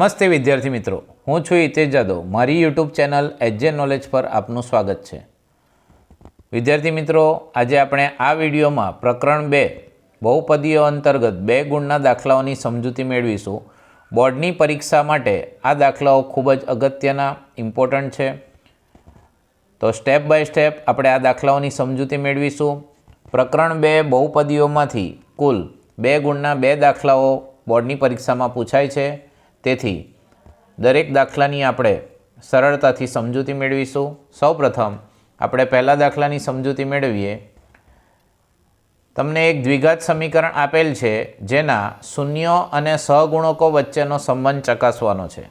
નમસ્તે વિદ્યાર્થી મિત્રો. હું છું હિતેશ જાદવ. મારી યુટ્યુબ ચેનલ એજે નોલેજ પર આપનું સ્વાગત છે. વિદ્યાર્થી મિત્રો, આજે આપણે આ વિડીયોમાં પ્રકરણ બે બહુપદીઓ અંતર્ગત બે ગુણના દાખલાઓની સમજૂતી મેળવીશું. બોર્ડની પરીક્ષા માટે આ દાખલાઓ ખૂબ જ અગત્યના, ઇમ્પોર્ટન્ટ છે. તો સ્ટેપ બાય સ્ટેપ આપણે આ દાખલાઓની સમજૂતી મેળવીશું. પ્રકરણ બે, બહુપદીઓમાંથી કુલ બે ગુણના બે દાખલાઓ બોર્ડની પરીક્ષામાં પૂછાય છે. તેથી દરેક દાખલાની આપણે સરળતાથી સમજૂતી મેળવીશું. સૌપ્રથમ આપણે પહેલા દાખલાની સમજૂતી મેળવીએ. તમને એક દ્વિઘાત સમીકરણ આપેલ છે, જેના શૂન્યો અને સહગુણકો વચ્ચેનો સંબંધ ચકાસવાનો છે.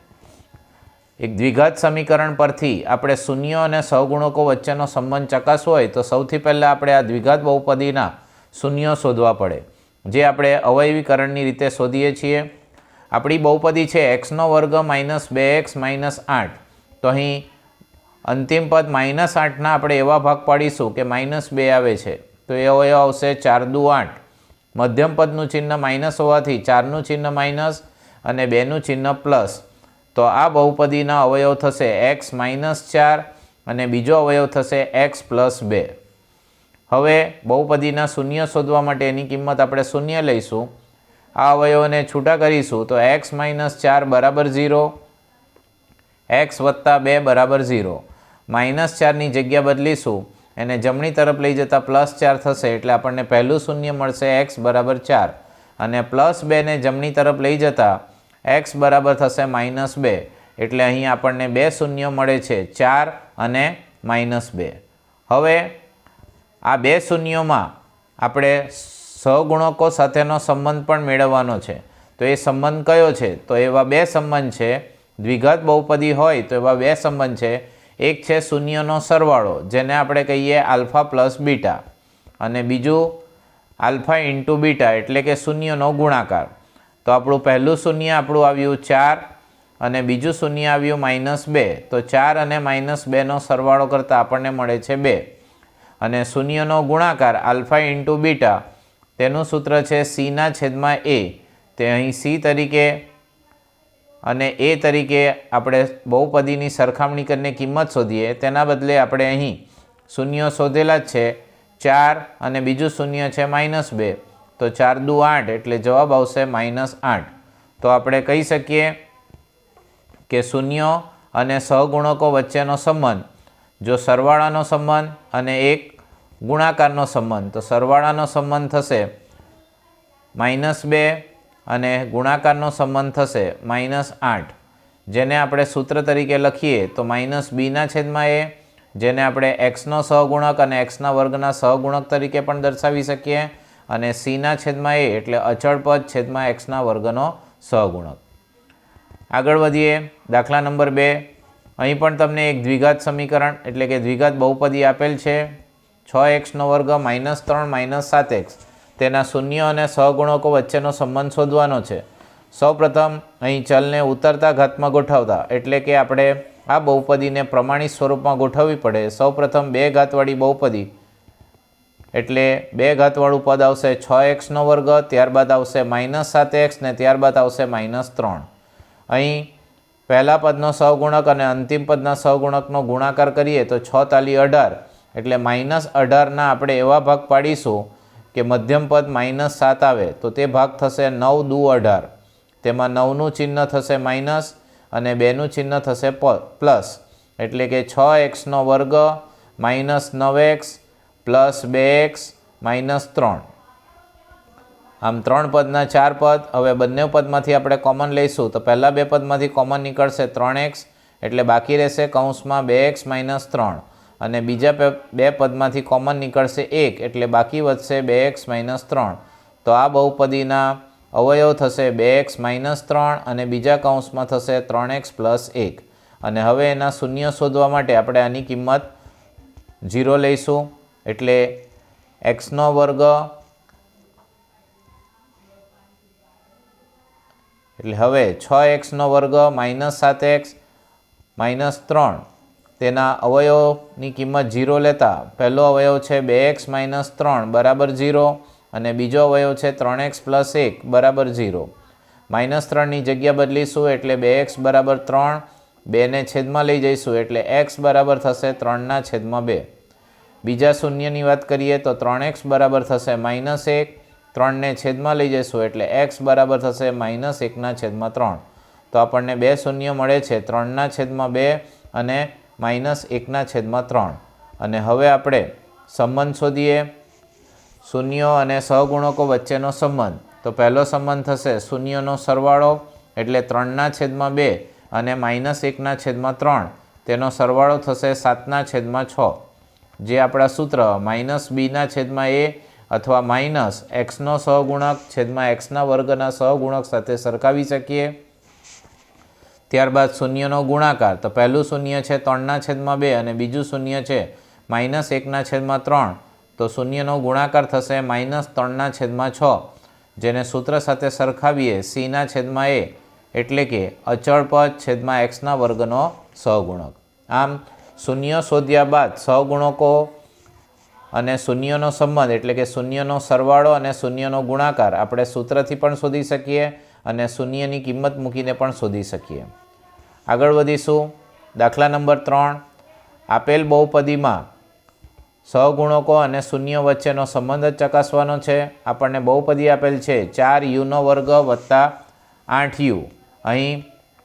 એક દ્વિઘાત સમીકરણ પરથી આપણે શૂન્યો અને સહગુણકો વચ્ચેનો સંબંધ ચકાસવો હોય, તો સૌથી પહેલાં આપણે આ દ્વિઘાત બહુપદીના શૂન્યો શોધવા પડે, જે આપણે અવયવીકરણની રીતે શોધીએ છીએ. આપણી બહુપદી છે એક્સનો વર્ગ માઇનસ બે એક્સ માઇનસ આઠ. તો અહીં અંતિમ પદ માઇનસ આઠના આપણે એવા ભાગ પાડીશું કે માઇનસ બે આવે છે. તો એ અવયવ આવશે ચાર દુ આઠ. મધ્યમ પદનું ચિહ્ન માઇનસ હોવાથી ચારનું ચિહ્ન માઇનસ અને બેનું ચિહ્ન પ્લસ. તો આ બહુપદીના અવયવ થશે એક્સ માઇનસ ચાર અને બીજો અવયવ થશે એક્સ પ્લસ બે. હવે બહુપદીના શૂન્ય શોધવા માટે એની કિંમત આપણે શૂન્ય લઈશું. આ અવયવોને છૂટા કરીશું તો એક્સ માઇનસ ચાર બરાબર ઝીરો એક્સ વત્તા બે બરાબર ઝીરો માઇનસ ચારની જગ્યા બદલીશું, એને જમણી તરફ લઈ જતાં પ્લસ ચાર થશે એટલે આપણને પહેલું શૂન્ય મળશે એક્સ બરાબર ચાર. અને પ્લસ બેને જમણી તરફ લઈ જતાં એક્સ બરાબર થશે માઇનસ બે. એટલે અહીં આપણને બે શૂન્ય મળે છે, ચાર અને માઇનસ બે. હવે આ બે શૂન્યોમાં આપણે સહગુણકો સાથેનો સંબંધ પણ મેળવવાનો છે. તો એ સંબંધ કયો છે? તો એવા બે સંબંધ છે. દ્વિઘાત બહુપદી હોય તો એવા બે સંબંધ છે. એક છે શૂન્યનો સરવાળો, જેને આપણે કહીએ આલ્ફા પ્લસ બીટા. અને બીજું આલ્ફા ઇન્ટુ બીટા, એટલે કે શૂન્યનો ગુણાકાર. તો આપણું પહેલું શૂન્ય આપણું આવ્યું ચાર અને બીજું શૂન્ય આવ્યું માઇનસ બે. તો ચાર અને માઇનસ બેનો સરવાળો કરતાં આપણને મળે છે બે. અને શૂન્યનો ગુણાકાર આલ્ફા ઇન્ટુ બીટા તેનું સૂત્ર છે સીના છેદમાં એ. તે અહીં સી તરીકે અને એ તરીકે આપણે બહુપદીની સરખામણી કરીને કિંમત શોધીએ. તેના બદલે આપણે અહીં શૂન્ય શોધેલા જ છે. ચાર અને બીજું શૂન્ય છે માઇનસ બે. તો ચાર દુ આઠ એટલે જવાબ આવશે માઇનસ આઠ. તો આપણે કહી શકીએ કે શૂન્યો અને સહગુણકો વચ્ચેનો સંબંધ. જો સરવાળાનો સંબંધ અને એક ગુણાકારનો સંબંધ. તો સરવાળાનો સંબંધ થશે માઇનસ બે અને ગુણાકારનો સંબંધ થશે માઇનસ આઠ. જેને આપણે સૂત્ર તરીકે લખીએ તો માઇનસ બીના છેદમાં એ, જેને આપણે એક્સનો સહગુણક અને એક્સના વર્ગના સહગુણક તરીકે પણ દર્શાવી શકીએ, અને સીના છેદમાં એ એટલે અચળ પદ છેદમાં એક્સના વર્ગનો સહગુણક. આગળ વધીએ, દાખલા નંબર બે. અહીં પણ તમને એક દ્વિઘાત સમીકરણ એટલે કે દ્વિઘાત બહુપદી આપેલ છે. છ એક્સનો વર્ગ માઇનસ ત્રણ માઇનસ સાત એક્સ. તેના શૂન્ય અને સહગુણકો વચ્ચેનો સંબંધ શોધવાનો છે. સૌપ્રથમ, અહીં ચલને ઉતરતા ઘાતમાં ગોઠવતા, એટલે કે આપણે આ બહુપદીને પ્રમાણિત સ્વરૂપમાં ગોઠવવી પડે. સૌપ્રથમ, બે ઘાતવાળી બહુપદી. એટલે બે ઘાતવાળું પદ આવશે છ એક્સનો વર્ગ, ત્યારબાદ આવશે માઇનસ સાત એક્સ ને ત્યારબાદ આવશે માઇનસ ત્રણ. અહીં પહેલા પદનો સહગુણક અને અંતિમ પદના સહગુણકનો ગુણાકાર કરીએ તો છ તાલી અઢાર. એટલે માઇનસ અઢારના આપણે એવા ભાગ પાડીશું કે મધ્યમ પદ માઇનસ સાત આવે, તો તે ભાગ થશે નવ દુ અઢાર. તેમાં નવનું ચિહ્ન થશે માઇનસ અને બેનું ચિહ્ન થશે પ્લસ. એટલે કે છ એક્સનો વર્ગ માઇનસ નવ એક્સ પ્લસ બે એક્સ માઇનસ ત્રણ. આમ ત્રણ પદના ચાર પદ, હવે બંને પદમાંથી આપણે કોમન લઈશું, તો પહેલાં બે પદમાંથી કોમન નીકળશે ત્રણ એક્સ, એટલે બાકી રહેશે કૌંસમાં બે એક્સ માઇનસ ત્રણ. અને બીજા બે પદમાંથી કોમન નીકળશે એક, એટલે બાકી વધશે બે એક્સ માઇનસ ત્રણ. તો આ બહુપદીના અવયવ થશે બે એક્સ માઇનસ ત્રણ અને બીજા કૌંસમાં થશે ત્રણ એક્સ પ્લસ એક. અને હવે એના શૂન્ય શોધવા માટે આપણે આની કિંમત ઝીરો લઈશું. એટલે એક્સનો વર્ગ, એટલે હવે છ એક્સનો વર્ગ માઇનસ સાત એક્સ માઇનસ ત્રણ. તેના અવયવની કિંમત ઝીરો લેતા પહેલો અવયવ છે બે એક્સ માઇનસ ત્રણ બરાબર ઝીરો અને બીજો અવયવ છે ત્રણ એક્સ પ્લસ એક બરાબર ઝીરો. માઇનસ ત્રણની જગ્યા બદલીશું એટલે બે એક્સ બરાબર ત્રણ, બેને છેદમાં લઈ જઈશું એટલે એક્સ બરાબર થશે ત્રણના છેદમાં બે. બીજા શૂન્યની વાત કરીએ તો ત્રણ એક્સ બરાબર થશે માઇનસ એક, ત્રણને છેદમાં લઈ જઈશું એટલે એક્સ બરાબર થશે માઇનસ એકના છેદમાં ત્રણ. તો આપણને બે શૂન્ય મળે છે ત્રણના છેદમાં બે અને માઇનસ એકના છેદમાં ત્રણ. અને હવે આપણે સંબંધ શોધીએ. શૂન્યો અને સહગુણકો વચ્ચેનો સંબંધ. તો પહેલો સંબંધ થશે શૂન્યનો સરવાળો, એટલે ત્રણના છેદમાં બે અને માઇનસ એકના છેદમાં ત્રણ. તેનો સરવાળો થશે સાતના છેદમાં છ. જે આપણા સૂત્ર માઇનસ બીના છેદમાં એ અથવા માઇનસ એક્સનો સહગુણક છેદમાં એક્સના વર્ગના સહગુણક સાથે સરખાવી શકીએ. ત્યારબાદ શૂન્યનો ગુણાકાર. તો પહેલું શૂન્ય છે ત્રણના છેદમાં બે અને બીજું શૂન્ય છે માઇનસ એકના છેદમાં ત્રણ. તો શૂન્યનો ગુણાકાર થશે માઇનસ ત્રણના છેદમાં છ. જેને સૂત્ર સાથે સરખાવીએ, સીના છેદમાં એ એટલે કે અચળ પદ છેદમાં એક્સના વર્ગનો સહગુણક. આમ, શૂન્ય શોધ્યા બાદ સહગુણકો અને શૂન્યનો સંબંધ એટલે કે શૂન્યનો સરવાળો અને શૂન્યનો ગુણાકાર આપણે સૂત્રથી પણ શોધી શકીએ. અને શૂન્યની કિંમત મૂકીને પણ શોધી શકીએ. આગળ વધીશું. દાખલા નંબર ત્રણ. આપેલ બહુપદીમાં સહગુણકો અને શૂન્ય વચ્ચેનો સંબંધ જ ચકાસવાનો છે. આપણને બહુપદી આપેલ છે ચાર યુનો વર્ગ વત્તા આઠ યુ. અહીં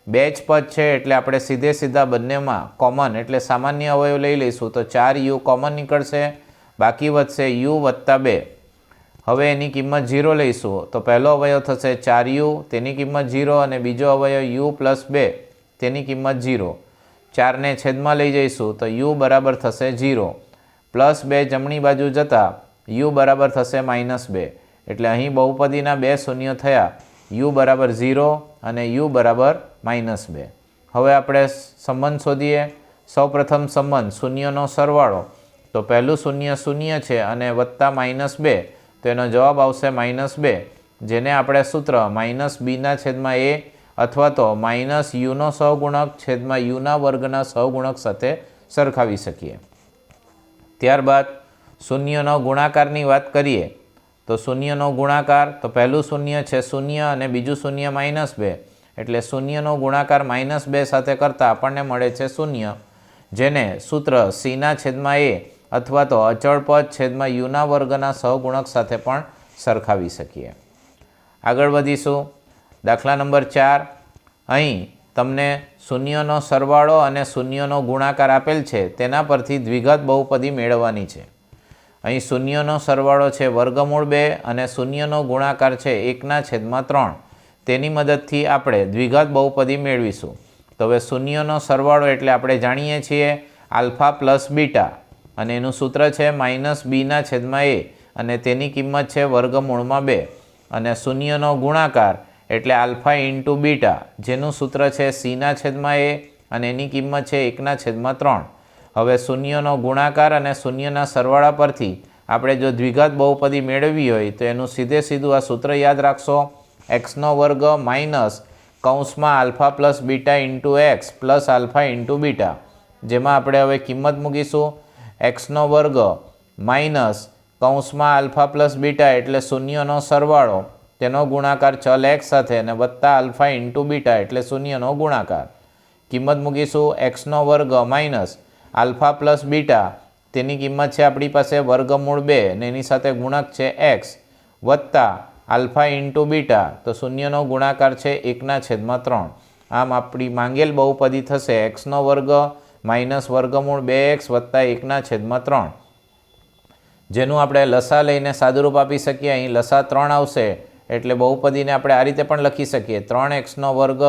બે જ પદ છે એટલે આપણે સીધે સીધા બંનેમાં કોમન એટલે સામાન્ય અવયવ લઈ લઈશું તો ચાર યુ કોમન નીકળશે. બાકી વધશે યુ વત્તા બે. હવે એની કિંમત ઝીરો લઈશું. તો પહેલો અવયવ થશે ચાર યુ, તેની કિંમત ઝીરો અને બીજો અવયવ યુ પ્લસ બે, તેની કિંમત ઝીરો. ચારને છેદમાં લઈ જઈશું, તો યુ બરાબર થશે ઝીરો. પ્લસ બે જમણી બાજુ જતાં, યુ બરાબર થશે માઇનસ બે. એટલે અહીં બહુપદીના બે શૂન્ય થયા. યુ બરાબર ઝીરો અને યુ બરાબર માઇનસ બે. હવે આપણે સંબંધ શોધીએ. સૌપ્રથમ સંબંધ, શૂન્યનો સરવાળો. તો પહેલું શૂન્ય શૂન્ય છે અને વત્તા માઇનસ બે. તો એનો જવાબ આવશે માઇનસ બે, જેને આપણે સૂત્ર માઇનસ બીના છેદમાં એ અથવા તો માઇનસ યુનો સહગુણક છેદમાં યુના વર્ગના સહગુણક સાથે સરખાવી શકીએ. ત્યારબાદ શૂન્યનો ગુણાકારની વાત કરીએ, તો શૂન્યનો ગુણાકાર, તો પહેલું શૂન્ય છે શૂન્ય અને બીજું શૂન્ય માઇનસ બે, એટલે શૂન્યનો ગુણાકાર માઇનસ બે સાથે કરતાં આપણને મળે છે શૂન્ય, જેને સૂત્ર સીના છેદમાં એ અથવા તો અચળ પદ છેદમાં યુના વર્ગના સહગુણક સાથે પણ સરખાવી શકીએ. આગળ વધીશું. દાખલા નંબર ચાર. અહીં તમને શૂન્યનો સરવાળો અને શૂન્યનો ગુણાકાર આપેલ છે તેના પરથી દ્વિઘાત બહુપદી મેળવવાની છે. અહીં શૂન્યનો સરવાળો છે વર્ગમૂળ બે અને શૂન્યનો ગુણાકાર છે એકના છેદમાં ત્રણ. તેની મદદથી આપણે દ્વિઘાત બહુપદી મેળવીશું. તો હવે શૂન્યનો સરવાળો એટલે આપણે જાણીએ છીએ આલ્ફા પ્લસ બીટા. અને એનું સૂત્ર છે માઇનસ બીના છેદમાં એ. અને તેની કિંમત છે વર્ગમૂળમાં બે. અને શૂન્યનો ગુણાકાર એટલે આલ્ફા ઇન્ટુ બીટા, જેનું સૂત્ર છે સીના છેદમાં એ અને એની કિંમત છે એકના છેદમાં ત્રણ. હવે શૂન્યનો ગુણાકાર અને શૂન્યના સરવાળા પરથી આપણે જો દ્વિઘાત બહુપદી મેળવવી હોય તો એનું સીધે સીધું આ સૂત્ર યાદ રાખશો. એક્સનો વર્ગ માઇનસ કૌંસમાં alpha plus beta into x plus alpha into beta. જેમાં આપણે હવે કિંમત મૂકીશું. એક્સનો વર્ગ માઇનસ કૌંસમાં આલ્ફા પ્લસ બીટા એટલે શૂન્યનો સરવાળો. તેનો ગુણાકાર ચલ એક્સ સાથે અને વત્તા આલ્ફા ઇન્ટુ બીટા એટલે શૂન્યનો ગુણાકાર. કિંમત મૂકીશું એક્સનો વર્ગ માઇનસ આલ્ફા પ્લસ બીટા. તેની કિંમત છે આપણી પાસે વર્ગમૂળ બે ને એની સાથે ગુણક છે એક્સ વત્તા આલ્ફા ઇન્ટુ બીટા. તો શૂન્યનો ગુણાકાર છે એકના છેદમાં ત્રણ. આમ આપણી માંગેલ બહુપદી થશે એક્સનો વર્ગ માઇનસ વર્ગમૂળ બે એક્સ વત્તા એકના છેદમાં ત્રણ. જેનું આપણે લસા લઈને સાદુરૂપ આપી શકીએ. અહીં લસા ત્રણ આવશે, એટલે બહુપદીને આપણે આ રીતે પણ લખી શકીએ. ત્રણ એક્સનો વર્ગ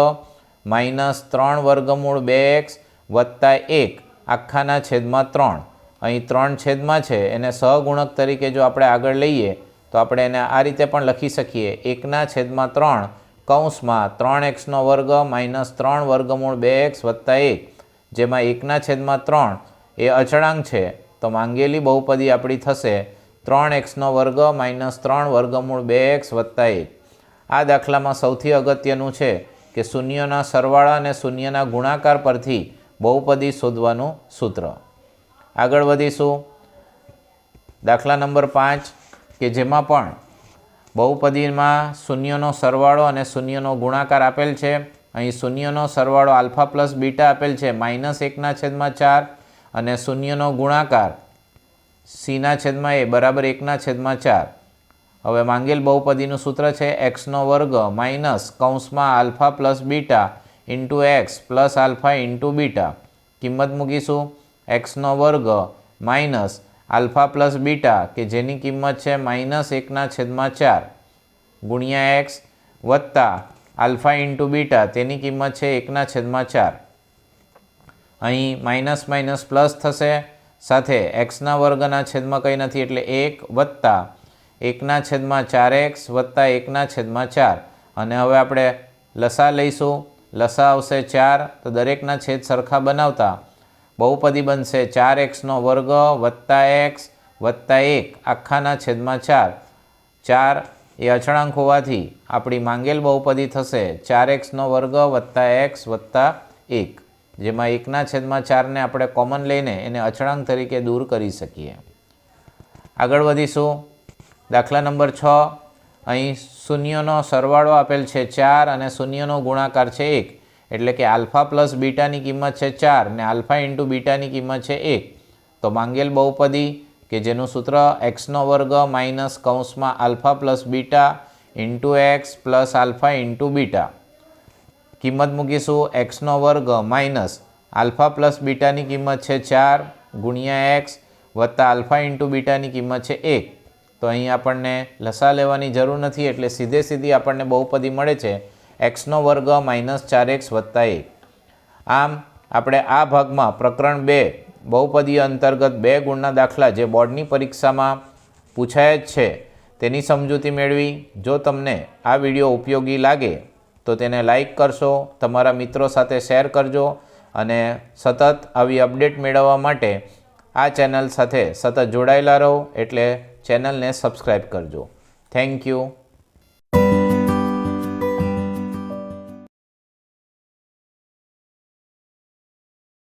માઇનસ ત્રણ વર્ગમૂળ બે એક્સ વત્તા એક, આખાના છેદમાં ત્રણ. અહીં ત્રણ છેદમાં છે, એને સહગુણક તરીકે જો આપણે આગળ લઈએ, તો આપણે એને આ રીતે પણ લખી શકીએ. એકના છેદમાં ત્રણ, કૌંસમાં ત્રણ એક્સનો વર્ગ માઇનસ ત્રણ વર્ગમૂળ બે એક્સ વત્તા એક. જેમાં એકના છેદમાં ત્રણ એ અચળાંક છે, તો માંગેલી બહુપદી આપણી થશે ત્રણ એક્સનો વર્ગ માઇનસ ત્રણ વર્ગમૂળ બે એક્સ વત્તા એક. આ દાખલામાં સૌથી અગત્યનું છે કે શૂન્યના સરવાળા અને શૂન્યના ગુણાકાર પરથી બહુપદી શોધવાનું સૂત્ર. આગળ વધીશું. દાખલા નંબર પાંચ, કે જેમાં પણ બહુપદીમાં શૂન્યનો સરવાળો અને શૂન્યનો ગુણાકાર આપેલ છે અહીં શૂન્યનો સરવાળો આલ્ફા પ્લસ બીટા આપેલ છે, માઇનસ એકના છેદમાં ચાર અને શૂન્યનો ગુણાકાર સીના છેદમાં એ બરાબર એકના છેદમાં ચાર. હવે માંગેલ બહુપદીનું સૂત્ર છે, એક્સનો વર્ગ માઇનસ કૌંસમાં alpha plus beta into x plus alpha into beta. કિંમત મૂકીશું. એક્સનો વર્ગ માઇનસ આલ્ફા પ્લસ બીટા, કે જેની કિંમત છે, માઇનસ એકના છેદમાં ચાર. ગુણ્યા એક્સ વત્તા આલ્ફા ઇન્ટુ બીટા, તેની કિંમત છે એકના છેદમાં ચાર. અહીં માઇનસ માઇનસ પ્લસ થશે, સાથે એક્સના વર્ગના છેદમાં કંઈ નથી, એટલે એક વત્તા એકના છેદમાં ચાર એક્સ વત્તા એકના છેદમાં ચાર. અને હવે આપણે લસા લઈશું. લસા આવશે ચાર, તો દરેકના છેદ સરખા બનાવતા બહુપદી બનશે ચાર એક્સનો વર્ગ વત્તા એક્સ વત્તા એક, આખાના છેદમાં ચાર. ચાર એ અચળાંક હોવાથી આપણી માંગેલ બહુપદી થશે ચાર એક્સનો વર્ગ વત્તા એક્સ વત્તા એક, જેમાં એકના છેદમાં ચારને આપણે કોમન લઈને એને અચળાંક તરીકે દૂર કરી શકીએ. આગળ વધીશું. દાખલા નંબર છ, અહીં શૂન્યનો સરવાળો આપેલ છે ચાર અને શૂન્યનો ગુણાકાર છે એક, એટલે કે આલ્ફા પ્લસ બીટાની કિંમત છે ચાર ને આલ્ફા ઇન્ટુ બીટાની કિંમત છે એક. તો માંગેલ બહુપદી કે જેનું સૂત્ર એક્સનો વર્ગ માઇનસ કૌંસમાં alpha plus beta into x plus alpha into beta. કિંમત મૂકીશું એક્સનો વર્ગ માઇનસ આલ્ફા પ્લસ બીટાની કિંમત છે ચાર ગુણ્યા એક્સ વત્તા આલ્ફા ઇન્ટુ બીટાની કિંમત છે એક. તો અહીં આપણને લસા લેવાની જરૂર નથી એટલે સીધે સીધી આપણને બહુપદી મળે છે એક્સનો વર્ગ માઇનસ ચાર એક્સ વત્તા એક. આમ, આપણે આ ભાગમાં પ્રકરણ બે બહુપદી અંતર્ગત બે ગુણના દાખલા જે બોર્ડની પરીક્ષામાં પૂછાય જ છે, તેની સમજૂતી મેળવી. જો તમને આ વીડિયો ઉપયોગી લાગે, તો તેને લાઈક કરશો, તમારા મિત્રો સાથે શેર કરજો અને સતત આવી અપડેટ મેળવવા માટે આ ચેનલ સાથે સતત જોડાયેલા રહો એટલે ચેનલને સબસ્ક્રાઈબ કરજો. Thank you.